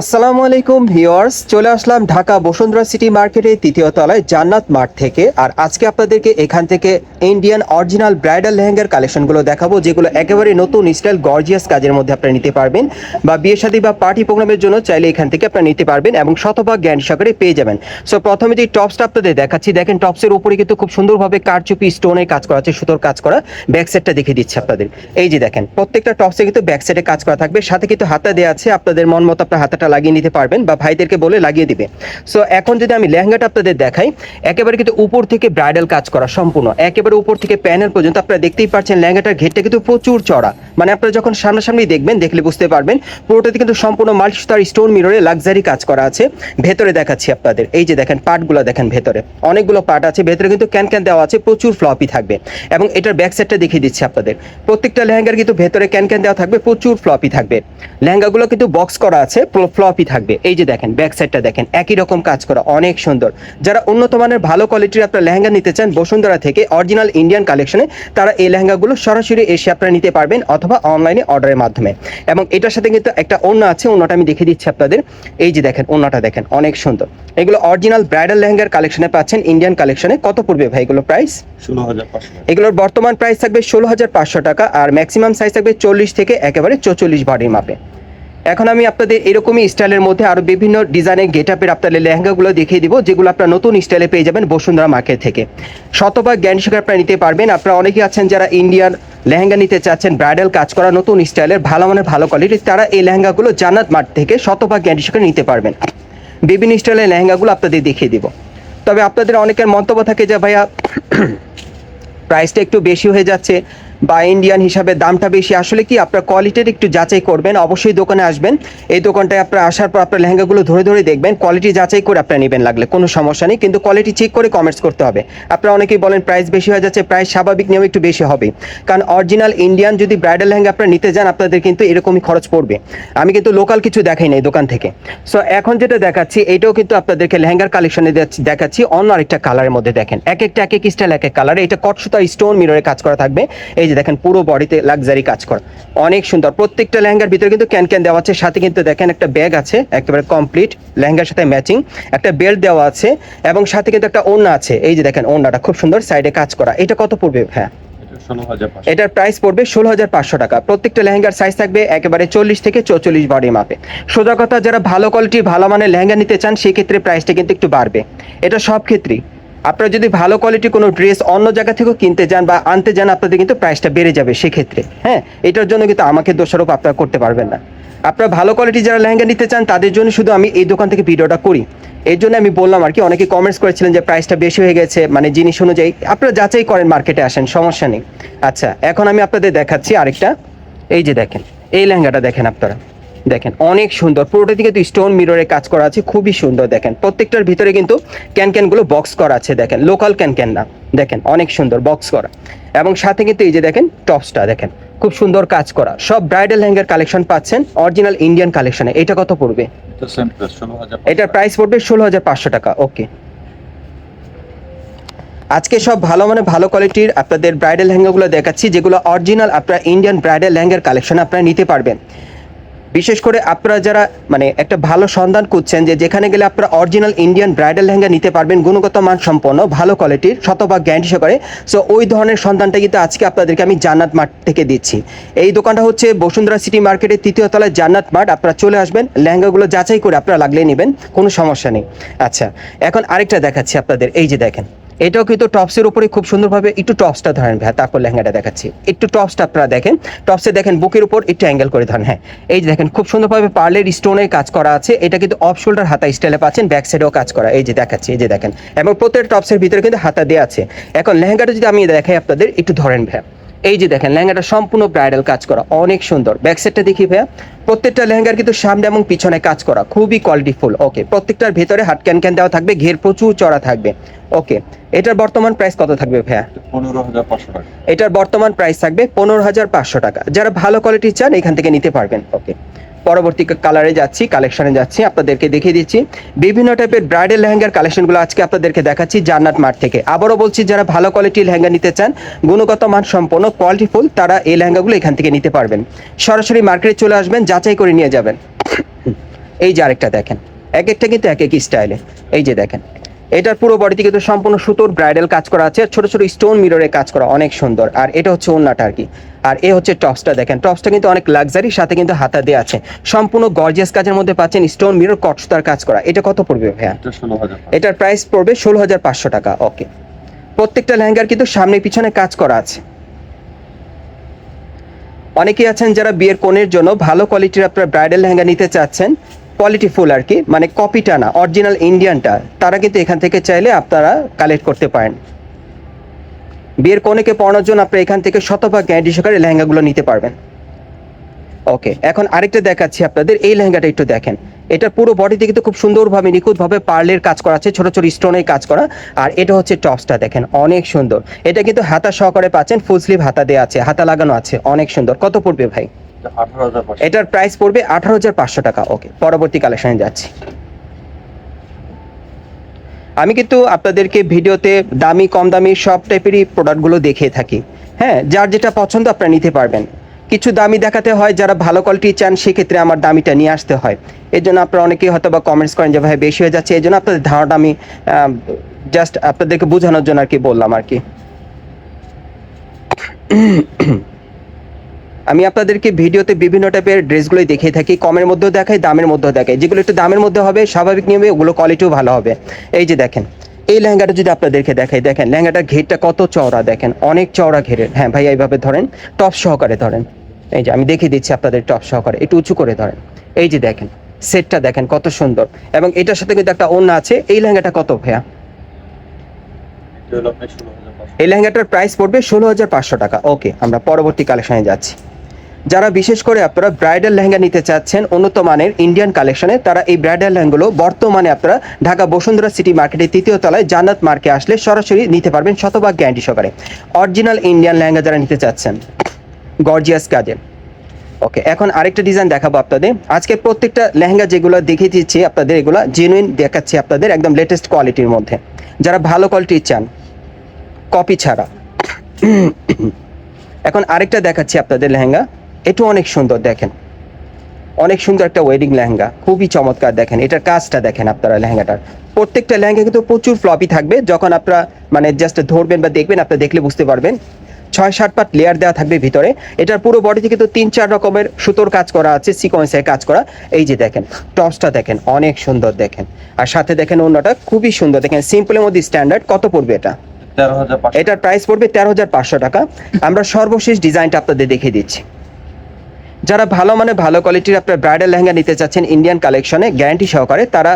আসসালামু আলাইকুম ভিউয়ার্স, চলে আসলাম ঢাকা বসুন্ধরা সিটি মার্কেটের তৃতীয় তলায় জান্নাত মার্ট থেকে। আর আজকে আপনাদেরকে এখান থেকে ইন্ডিয়ান অরিজিনাল ব্রাইডাল লেহেঙ্গার কালেকশনগুলো দেখাবো, যেগুলো একেবারে নতুন স্টাইল গর্জিয়াস কাজের মধ্যে আপনারা নিতে পারবেন। বা বিয়ে শাদী বা পার্টি প্রোগ্রামের জন্য চাইলে এখান থেকে আপনারা নিতে পারবেন এবং শতভাগ জ্ঞান সহকারে পেয়ে যাবেন। সো প্রথমে যে টপসটা আপনাদের দেখাচ্ছি, দেখেন টপসের উপরে কিন্তু খুব সুন্দরভাবে কারচুপি স্টোনের কাজ করা আছে, সুতোর কাজ করা। ব্যাক সাইডটা দেখিয়ে দিচ্ছে আপনাদের। এই যে দেখেন, প্রত্যেকটা টপসে কিন্তু ব্যাক সাইডে কাজ করা থাকবে, সাথে কিন্তু হাতা দেওয়া আছে, আপনাদের মন মতো আপনার হাতাটা লাগিয়ে নিতে পারবেন বা ভাইদেরকে বলে লাগিয়ে দিবে। সো এখন যদি আমি লেহেঙ্গাটা আপনাদের দেখাই, একেবারে কিন্তু উপর থেকে ব্রাইডাল কাজ করা সম্পূর্ণ। একেবারে উপর থেকে প্যানেল পর্যন্ত আপনারা দেখতেই পাচ্ছেন লেহেঙ্গাটার ঘেরটা কিন্তু প্রচুর চড়া। মানে আপনারা যখন সামনাসামনি দেখবেন, দেখলে বুঝতে পারবেন, পুরোটাতে কিন্তু সম্পূর্ণ মাল্টিস্টার স্টোন মিররে লাক্সারি কাজ করা আছে। ভেতরে দেখাচ্ছি আপনাদের। এই যে দেখেন পার্টগুলো দেখেন ভেতরে। অনেকগুলো পার্ট আছে, ভেতরে কিন্তু ক্যান ক্যান দেওয়া আছে, প্রচুর ফ্লপি থাকবে। এবং এটার ব্যাক সাইডটা দেখিয়ে দিচ্ছি আপনাদের। প্রত্যেকটা লেহেঙ্গার কিন্তু ভেতরে ক্যান ক্যান দেওয়া থাকবে, প্রচুর ফ্লপি থাকবে। লেহেঙ্গাগুলো কিন্তু বক্স করা আছে ফ্লপি থাকবে। এই যে দেখেন ব্যাক সাইডটা দেখেন একই রকম কাজ করা অনেক সুন্দর। যারা উন্নত মানের ভালো কোয়ালিটির আপনার লেহেঙ্গা নিতে চান বসুন্ধরা থেকে অরিজিনাল ইন্ডিয়ান কালেকশনে তারা এই লেহেঙ্গাগুলো সরাসরি এসে আপনারা নিতে পারবেন অথবা অনলাইনে অর্ডারের মাধ্যমে। এবং এটার সাথে কিন্তু একটা অন্য আছে অন্যটা আমি দেখিয়ে দিচ্ছি আপনাদের। এই যে দেখেন অন্যটা দেখেন অনেক সুন্দর। এগুলো অরিজিনাল ব্রাইডাল লেহেঙ্গার কালেকশনে পাচ্ছেন ইন্ডিয়ান কালেকশনে কত পড়বে ভাই এগুলো প্রাইস ষোলো হাজার এগুলোর বর্তমান প্রাইস থাকবে ষোলো হাজার পাঁচশো টাকা আর ম্যাক্সিমাম সাইজ থাকবে চল্লিশ থেকে একেবারে চৌচল্লিশ বডির মাপে। এখন আমি আপনাদের এরকমই স্টাইলের মধ্যে আরও বিভিন্ন ডিজাইনের গেট আপের আপনাদের লেহেঙ্গাগুলো দেখিয়ে দিব, যেগুলো আপনারা নতুন স্টাইলে পেয়ে যাবেন বসুন্ধরা মার্কেট থেকে। শতভাগ জ্ঞান শিকার আপনারা নিতে পারবেন। আপনারা অনেকেই আছেন যারা ইন্ডিয়ান লেহেঙ্গা নিতে চাচ্ছেন, ব্রাইডাল কাজ করা নতুন স্টাইলের, ভালো মানের, ভালো কোয়ালিটির তারা এই লেহেঙ্গাগুলো জান্নাত মার্ট থেকে শতভাগ জ্ঞান শিকার নিতে পারবেন। বিভিন্ন স্টাইলের লেহেঙ্গাগুলো আপনাদের দেখিয়ে দিব। তবে আপনাদের অনেকের মন্তব্য থাকে যে, ভাইয়া প্রাইসটা একটু বেশি হয়ে যাচ্ছে। বা ইন্ডিয়ান হিসাবে দামটা বেশি, আসলে কি আপনার কোয়ালিটির একটু যাচাই করবেন, অবশ্যই দোকানে আসবেন। এই দোকানটায় আপনার আসার পর আপনার লেহেঙ্গাগুলো ধরে ধরে দেখবেন কোয়ালিটি যাচাই করে আপনার নেবেন লাগলে, কোনো সমস্যা নেই, কিন্তু কোয়ালিটি চেক করে কমেন্টস করতে হবে। আপনারা অনেকেই বলেন প্রাইস বেশি হয়ে যাচ্ছে প্রাইস স্বাভাবিক নিয়মে একটু বেশি হবে। কারণ অরিজিনাল ইন্ডিয়ান যদি ব্রাইডাল লেহেঙ্গা আপনারা নিতে যান, আপনাদের কিন্তু এরকমই খরচ পড়বে। আমি কিন্তু লোকাল কিছু দেখাই নাই দোকান থেকে। সো এখন যেটা দেখাচ্ছি, এটাও কিন্তু আপনাদেরকে লেহেঙ্গার কালেকশনে দেখাচ্ছি, অন্য আরেকটা কালারের মধ্যে দেখেন। এক একটা, এক এক স্টাইল এক এক কালারে এটা কটসুতা স্টোন মিররে কাজ করা থাকবে। এই যে দেখেন পুরো বডিতে লাক্সারি কাজ করা। অনেক সুন্দর। প্রত্যেকটা লেহেঙ্গার ভিতরে কিন্তু ক্যান ক্যান দেওয়া আছে। সাথে কিন্তু দেখেন একটা ব্যাগ আছে একেবারে কমপ্লিট লেহেঙ্গার সাথে ম্যাচিং একটা বেল্ট দেওয়া আছে এবং সাথে কিন্তু একটা ওড়না আছে। এই যে দেখেন ওড়নাটা খুব সুন্দর সাইডে কাজ করা। এটা কত পড়বে? হ্যাঁ। এটার প্রাইস পড়বে ষোলো হাজার পাঁচশো টাকা। প্রত্যেকটা লেহেঙ্গার সাইজ থাকবে একেবারে চল্লিশ থেকে চৌচল্লিশ বডি মাপে সোজা কথা যারা ভালো কোয়ালিটির ভালো মানের লেহেঙ্গা নিতে চান সেই ক্ষেত্রে প্রাইসটা কিন্তু একটু বাড়বে। এটা সব ক্ষেত্রেই। আপনারা যদি ভালো কোয়ালিটির কোনো ড্রেস অন্য জায়গা থেকেও কিনতে যান বা আনতে যান, আপনাদের কিন্তু প্রাইসটা বেড়ে যাবে সেক্ষেত্রে। হ্যাঁ এটার জন্য কিন্তু আমাকে দোষারোপ আপনারা করতে পারবেন না। আপনারা ভালো কোয়ালিটি যারা লেহেঙ্গা নিতে চান, তাদের জন্য শুধু আমি এই দোকান থেকে ভিডিওটা করি। এর জন্য আমি বললাম আর কি, অনেকে কমেন্টস করেছিলেন যে প্রাইসটা বেশি হয়ে গেছে মানে জিনিস অনুযায়ী। আপনারা যাচাই করেন মার্কেটে আসেন, সমস্যা নেই। আচ্ছা এখন আমি আপনাদের দেখাচ্ছি আরেকটা। এই যে দেখেন, এই লেহেঙ্গাটা দেখেন আপনারা। দেখেন অনেক সুন্দর। পুরোটা দিকে তো স্টোন মিররে কাজ করা আছে খুবই সুন্দর দেখেন। প্রত্যেকটার ভিতরে কিন্তু ক্যান ক্যানগুলো বক্স করা আছে দেখেন লোকাল ক্যান ক্যান না। দেখেন অনেক সুন্দর বক্স করা। এবং সাথে কিন্তু এই যে দেখেন টপসটা দেখেন খুব সুন্দর কাজ করা। সব ব্রাইডাল লেহেঙ্গার কালেকশন পাচ্ছেন অরিজিনাল ইন্ডিয়ান কালেকশনে এটা কত পড়বে? এটার প্রাইস পড়বে ষোলো হাজার পাঁচশো টাকা ওকে আজকে সব ভালো মানে ভালো কোয়ালিটির আপনাদের ব্রাইডাল লেহেঙ্গাগুলো দেখাচ্ছি যেগুলো অরিজিনাল আপনার ইন্ডিয়ান ব্রাইডাল লেহেঙ্গার কালেকশন আপনারা নিতে পারবেন। বিশেষ করে আপনারা যারা মানে একটা ভালো সন্ধান খুঁজছেন যে যেখানে গেলে আপনারা অরিজিনাল ইন্ডিয়ান ব্রাইডাল লেহেঙ্গা নিতে পারবেন, গুণগত মান সম্পন্ন, ভালো কোয়ালিটির শতভাগ গ্যারান্টি সহকারে। সো ওই ধরনের সন্ধানটা কিন্তু আজকে আপনাদেরকে আমি জান্নাত মাঠ থেকে দিচ্ছি। এই দোকানটা হচ্ছে বসুন্ধরা সিটি মার্কেটের তৃতীয় তলায় জান্নাত মাঠ, আপনারা চলে আসবেন, লেহেঙ্গাগুলো যাচাই করে আপনারা লাগলে নেবেন, কোনো সমস্যা নেই। আচ্ছা এখন আরেকটা দেখাচ্ছি আপনাদের, এই যে দেখেন। এটাও কিন্তু টপসের উপরে খুব সুন্দরভাবে একটু টপসটা ধরেন ভাই, তারপর লেহেঙ্গাটা দেখাচ্ছি। একটু টপসটা আপনারা দেখেন, টপসে দেখেন বুকের উপর একটু অ্যাঙ্গেল করে ধরেন হ্যাঁ। এই যে দেখেন, খুব সুন্দরভাবে পার্লের স্টোনের কাজ করা আছে। এটা কিন্তু অফ শোল্ডার হাতা স্টাইলে পাচ্ছেন ব্যাক সাইডেও কাজ করা। এই যে দেখাচ্ছি, এই যে দেখেন। এবং প্রত্যেক টপসের ভিতরে কিন্তু হাতা দেওয়া আছে। এখন লেহেঙ্গাটা যদি আমি দেখাই আপনাদের, একটু ধরেন ভাই। এই যে দেখেন লেহেঙ্গাটা সম্পূর্ণ ব্রাইডাল কাজ করা অনেক সুন্দর। ব্যাক সাইডটা দেখি ভাইয়া প্রত্যেকটা লেহেঙ্গার কিন্তু সামনে এবং পিছনে কাজ করা খুবই কোয়ালিটিফুল ওকে প্রত্যেকটার ভেতরে হাট ক্যান ক্যান দেওয়া থাকবে ঘের প্রচুর চড়া থাকবে ওকে এটার বর্তমান প্রাইস কত থাকবে ভাইয়া? পনেরো হাজার পাঁচশো টাকা। এটার বর্তমান প্রাইস থাকবে পনেরো হাজার পাঁচশো টাকা। যারা ভালো কোয়ালিটি চান এখান থেকে নিতে পারবেন ওকে পরবর্তী কালারে যাচ্ছি কালেকশনে যাচ্ছি, আপনাদেরকে দেখিয়ে দিচ্ছি। বিভিন্ন টাইপের ব্রাইডাল লেহেঙ্গার কালেকশনগুলো আজকে আপনাদেরকে দেখাচ্ছি জান্নাত মার্ট থেকে। আবারও বলছি, যারা ভালো কোয়ালিটির লেহেঙ্গা নিতে চান, গুণগত মান সম্পন্ন কোয়ালিটিফুল তারা এই লেহেঙ্গাগুলো এখান থেকে নিতে পারবেন। সরাসরি মার্কেটে চলে আসবেন, যাচাই করে নিয়ে যাবেন। এই যে আরেকটা দেখেন, এক একটা কিন্তু এক এক স্টাইলে এই যে দেখেন এটার পুরো বডিতে কিন্তু সম্পূর্ণ সুতোর ব্রাইডাল কাজ করা আছে ছোট ছোট স্টোন মিররে কাজ করা অনেক সুন্দর। আর এটা হচ্ছে ওন্নাটা আর কি। আর এ হচ্ছে টপসটা দেখেন টপসটা কিন্তু অনেক লাক্সারি সাথে কিন্তু হাতা দেওয়া আছে। সম্পূর্ণ গর্জিয়াস কাজের মধ্যে পাচ্ছেন স্টোন মিরর কটসুতার কাজ করা। এটা কত পড়বে ভাইয়া? এটার প্রাইস পড়বে ষোলো হাজার পাঁচশো টাকা ওকে প্রত্যেকটা লেহেঙ্গার কিন্তু সামনে পিছনে কাজ করা আছে। অনেকেই আছেন যারা বিয়ের কোণের জন্য ভালো কোয়ালিটির আপনার ব্রাইডাল লেহেঙ্গা নিতে চাচ্ছেন কোয়ালিটি ফুল আর কি মানে কপিটা না অরিজিনাল ইন্ডিয়ানটা তারা কিন্তু এখান থেকে চাইলে আপনারা কালেক্ট করতে পারেন। বিয়ের কোণেকে পড়ানোর জন্য আপনারা এখান থেকে শতভাগ গ্যারান্টি সহকারে লেহেঙ্গাগুলো নিতে পারবেন। ওকে, এখন আরেকটা দেখাচ্ছি আপনাদের, এই লেহেঙ্গাটা একটু দেখেন। এটা পুরো বডিতে কিন্তু খুব সুন্দরভাবে, নিখুঁতভাবে পার্লের কাজ করা আছে, ছোট ছোট স্টোনের কাজ করা। আর এটা হচ্ছে টপসটা দেখেন, অনেক সুন্দর। এটা কিন্তু হাতা সহকারে পাচ্ছেন ফুল স্লিভ হাতা দেওয়া আছে, হাতা লাগানো আছে, অনেক সুন্দর। কত পড়বে ভাই? এটার প্রাইস পড়বে আঠারো হাজার পাঁচশো টাকা। ওকে পরবর্তী কালেকশনে যাচ্ছি। আমি কিন্তু আপনাদেরকে ভিডিওতে দামি, কম দামি সব টাইপেরই প্রোডাক্টগুলো দেখিয়ে থাকি। হ্যাঁ যার যেটা পছন্দ আপনারা নিতে পারবেন। কিছু দামি দেখাতে হয়, যারা ভালো কোয়ালিটি চান, সেক্ষেত্রে আমার দামিটা নিয়ে আসতে হয়। এর জন্য আপনারা অনেকেই হয়তো বা কমেন্টস করেন যে, ভাই, বেশি হয়ে যাচ্ছে। এই জন্য আপনাদের ধারণাটা আমি জাস্ট আপনাদেরকে বোঝানোর জন্য আর কি বললাম আর কি। আমি আপনাদেরকে ভিডিওতে বিভিন্ন টাইপের ড্রেসগুলোই দেখিয়ে থাকি। কমের মধ্যেও দেখাই দামের মধ্যেও দেখাই। যেগুলো একটু দামের মধ্যে হবে স্বাভাবিক নিয়মে ওগুলো কোয়ালিটিও ভালো হবে। এই যে দেখেন এই লেহেঙ্গাটা যদি আপনাদেরকে দেখাই দেখেন লেহেঙ্গাটার ঘেরটা কত চওড়া দেখেন অনেক চওড়া ঘেরের। হ্যাঁ ভাই এইভাবে ধরেন টপ সহকারে ধরেন। এই যে আমি দেখিয়ে দিচ্ছি আপনাদের টপ সহকারে একটু উঁচু করে ধরেন। এই যে দেখেন সেটটা দেখেন কত সুন্দর। এবং এটার সাথে কিন্তু একটা অন্য আছে। এই লেহেঙ্গাটা কত ভাইয়া? এই লেহেঙ্গাটার প্রাইস পড়বে ষোলো হাজার পাঁচশো টাকা। ওকে আমরা পরবর্তী কালেকশনে যাচ্ছি। যারা বিশেষ করে আপনারা ব্রাইডাল লেহেঙ্গা নিতে চাচ্ছেন উন্নত মানের ইন্ডিয়ান কালেকশনে তারা এই ব্রাইডাল লেহেঙ্গাগুলো বর্তমানে আপনারা ঢাকা বসুন্ধরা সিটি মার্কেটের তৃতীয় তলায় জান্নাত মার্কে আসলে সরাসরি নিতে পারবেন শতভাগ গ্যারান্টি সহকারে। অরিজিনাল ইন্ডিয়ান লেহেঙ্গা যারা নিতে চাচ্ছেন গর্জিয়াস কাজের। ওকে এখন আরেকটা ডিজাইন দেখাবো আপনাদের। আজকে প্রত্যেকটা লেহেঙ্গা যেগুলো দেখে দিচ্ছি আপনাদের, এগুলো জেনুইন দেখাচ্ছি আপনাদের একদম লেটেস্ট কোয়ালিটির মধ্যে। যারা ভালো কোয়ালিটির চান কপি ছাড়া। এখন আরেকটা দেখাচ্ছি আপনাদের লেহেঙ্গা। এটাও অনেক সুন্দর দেখেন। অনেক সুন্দর একটা ওয়েডিং লেহেঙ্গা খুবই চমৎকার দেখেন। এটার কাজটা দেখেন আপনারা লেহেঙ্গাটার। প্রত্যেকটা লেহেঙ্গা কিন্তু প্রচুর ফ্লপি থাকবে যখন আপনারা মানে জাস্ট ধরবেন বা দেখবেন আপনারা দেখলে বুঝতে পারবেন। ছয় সাত পাট লেয়ার দেওয়া থাকবে ভিতরে। এটার পুরো বডিতে কিন্তু তিন চার রকমের সুতোর কাজ করা আছে সিকোয়েন্সের কাজ করা। এই যে দেখেন টপসটা দেখেন অনেক সুন্দর দেখেন। আর সাথে দেখেন অন্যটা খুবই সুন্দর দেখেন সিম্পলের মধ্যে স্ট্যান্ডার্ড কত পড়বে এটা? এটার প্রাইস পড়বে তেরো হাজার পাঁচশো টাকা। আমরা সর্বশেষ ডিজাইনটা আপনাদের দেখিয়ে দিচ্ছি। যারা ভালো মানে ভালো কোয়ালিটির আপনার ব্রাইডাল লেহেঙ্গা নিতে চাচ্ছেন ইন্ডিয়ান কালেকশনে গ্যারান্টি সহকারে তারা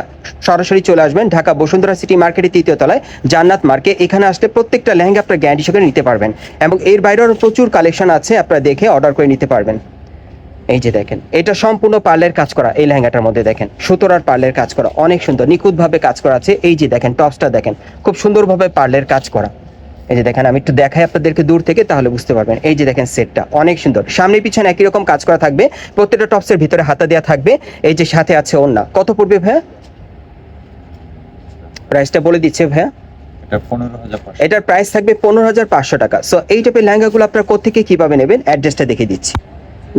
সরাসরি চলে আসবেন ঢাকা বসুন্ধরা সিটি মার্কেটের তৃতীয় তলায়, জান্নাত মার্কে এখানে আসলে প্রত্যেকটা লেহেঙ্গা আপনার গ্যারান্টি সহকারে নিতে পারবেন এবং এর বাইরেও প্রচুর কালেকশন আছে, আপনারা দেখে অর্ডার করে নিতে পারবেন। এই যে দেখেন, এটা সম্পূর্ণ পার্লের কাজ করা এই লেহেঙ্গাটার মধ্যে দেখেন সুতোর আর পার্লের কাজ করা, অনেক সুন্দর, নিখুঁতভাবে কাজ করা আছে। এই যে দেখেন টপসটা দেখেন, খুব সুন্দরভাবে পার্লের কাজ করা। এই যে দেখেন আমি একটু দেখাই আপনাদেরকে দূর থেকে তাহলে বুঝতে পারবেন। এই যে দেখেন সেটটা অনেক সুন্দর। সামনে পিছনে একই রকম কাজ করা থাকবে। প্রত্যেকটা টপসের ভিতরে হাতা দেওয়া থাকবে। এই যে সাথে আছে ওন্না কত পড়বে ভাইয়া? প্রাইসটা বলে দিচ্ছে ভাইয়া। এটার প্রাইস থাকবে পনেরো হাজার পাঁচশো টাকা। সো এই টাইপের লেহেঙ্গাগুলো আপনারা কোথেকে কীভাবে নেবেন? অ্যাড্রেসটা দেখে দিচ্ছি।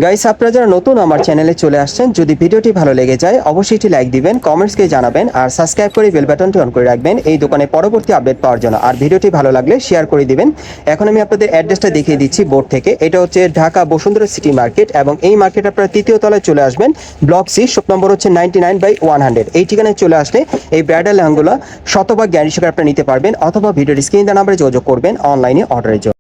গাইস আপনারা যারা নতুন আমার চ্যানেলে চলে আসছেন, যদি ভিডিওটি ভালো লেগে যায়, অবশ্যই একটি লাইক দিবেন কমেন্টসকে জানাবেন, আর সাবস্ক্রাইব করে বেল বাটনটি অন করে রাখবেন। এই দোকানে পরবর্তী আপডেট পাওয়ার জন্য। আর ভিডিওটি ভালো লাগলে শেয়ার করে দিবেন। এখন আমি আপনাদের অ্যাড্রেসটা দেখিয়ে দিচ্ছি বোর্ড থেকে। এটা হচ্ছে ঢাকা বসুন্ধরা সিটি মার্কেট এবং এই মার্কেট আপনারা তৃতীয় তলায় চলে আসবেন। ব্লক সি শপ নম্বর হচ্ছে ninety nine by one hundred এই ঠিকানায় চলে আসলে এই ব্রাইডাল লেহেঙ্গুলো শতভাগ গ্যারান্টি সহকারে আপনারা নিতে পারবেন, অথবা ভিডিওর স্ক্রিন নাম্বারে যোগাযোগ করবেন অনলাইনে অর্ডারের জন্য।